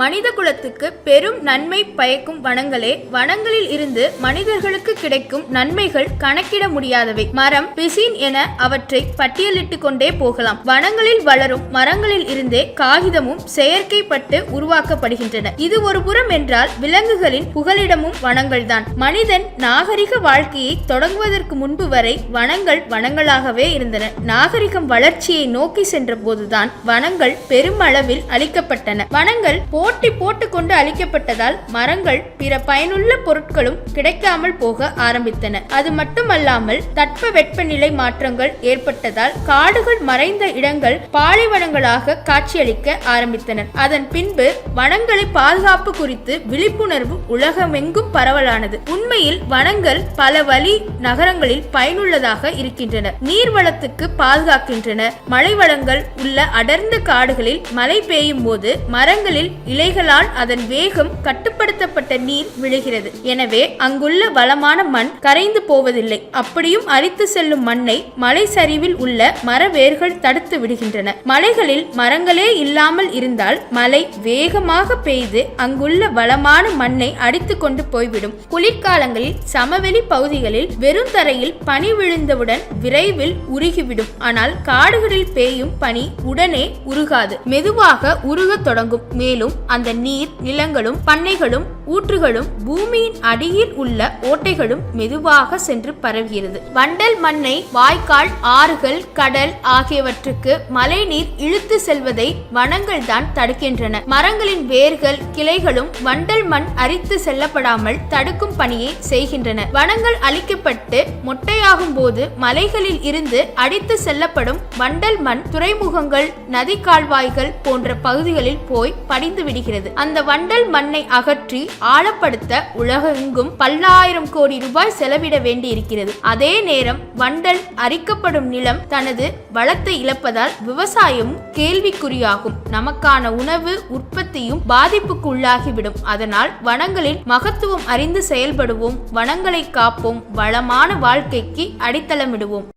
மனித குலத்துக்கு பெரும் நன்மை பயக்கும் வனங்களே வனங்களில் இருந்து மனிதர்களுக்கு கிடைக்கும் நன்மைகள் கணக்கிட முடியாதவை. மரம் பிசின் என அவற்றை பட்டியலிட்டு கொண்டே போகலாம். வனங்களில் வளரும் மரங்களில் இருந்தே காகிதமும் செயற்கைப்பட்டு உருவாக்கப்படுகின்றன. இது ஒரு புறம் என்றால் விலங்குகளின் புகலிடமும் வனங்கள்தான். மனிதன் நாகரிக வாழ்க்கையை தொடங்குவதற்கு முன்பு வரை வனங்கள் வனங்களாகவே இருந்தன. நாகரிகம் வளர்ச்சியை நோக்கி சென்ற போதுதான் வனங்கள் பெருமளவில் அழிக்கப்பட்டன. வனங்கள் போட்டி போட்டுக்கொண்டு அழிக்கப்பட்டதால் மரங்கள் பிற பயனுள்ள பொருட்களும் கிடைக்காமல் போக ஆரம்பித்தன. அது மட்டுமல்லாமல் தட்ப வெப்பநிலை மாற்றங்கள் ஏற்பட்டதால் காடுகள் மறைந்த இடங்கள் பாலைவனங்களாக காட்சியளிக்க ஆரம்பித்தன. அதன் பின்பு வனங்களை பாதுகாப்பு குறித்து விழிப்புணர்வு உலகமெங்கும் பரவலானது. உண்மையில் வனங்கள் பல வழி நகரங்களில் பயனுள்ளதாக இருக்கின்றன. நீர்வளத்துக்கு பாதுகாக்கின்றன. மழை வளங்கள் உள்ள அடர்ந்த காடுகளில் மழை பெய்யும் போது மரங்களில் இலைகளால் அதன் வேகம் கட்டுப்படுத்தப்பட்ட நீர் விழுகிறது. எனவே அங்குள்ள வளமான மண் கரைந்து போவதில்லை. அப்படியும் அரித்து செல்லும் மண்ணை மலை சரிவில் உள்ள மர வேர்கள் தடுத்து விடுகின்றன. மலைகளில் மரங்களே இல்லாமல் இருந்தால் மழை வேகமாக பெய்து அங்குள்ள வளமான மண்ணை அடித்து கொண்டு போய்விடும். குளிர்காலங்களில் சமவெளி பகுதிகளில் வெறும் தரையில் பனி விழுந்தவுடன் விரைவில் உருகிவிடும். ஆனால் காடுகளில் பெய்யும் பனி உடனே உருகாது. மெதுவாக உருகத் தொடங்கும். மேலும் அந்த நீர் நிலங்களும் பண்ணைகளும் ஊற்றுகளும் பூமியின் அடியில் உள்ள ஓட்டைகளும் மெதுவாக சென்று பரவுகிறது வண்டல் மண்ணை வாய்க்கால் ஆறுகள் கடல் ஆகியவற்றுக்கு மழைநீர் இழுத்து செல்வதை வனங்கள் தான் தடுக்கின்றன. மரங்களின் வேர்கள் கிளைகளும் வண்டல் மண் அரித்து செல்லப்படாமல் தடுக்கும் பணியை செய்கின்றன. வனங்கள் அழிக்கப்பட்டு மொட்டையாகும் போது மலைகளில் இருந்து அடித்து செல்லப்படும் வண்டல் மண் துறைமுகங்கள் நதி கால்வாய்கள் போன்ற பகுதிகளில் போய் படிந்து விடுகிறது அந்த வண்டல் மண்ணை அகற்றி ஆழப்படுத்த உலகெங்கும் பல்லாயிரம் கோடி ரூபாய் செலவிட வேண்டியிருக்கிறது. அதே நேரம் வண்டல் அரிக்கப்படும் நிலம் தனது வளத்தை இழப்பதால் விவசாயமும் கேள்விக்குறியாகும். நமக்கான உணவு உற்பத்தியும் பாதிப்புக்கு உள்ளாகிவிடும் அதனால் வனங்களின் மகத்துவம் அறிந்து செயல்படுவோம். வனங்களை காப்போம். வளமான வாழ்க்கைக்கு அடித்தளமிடுவோம்.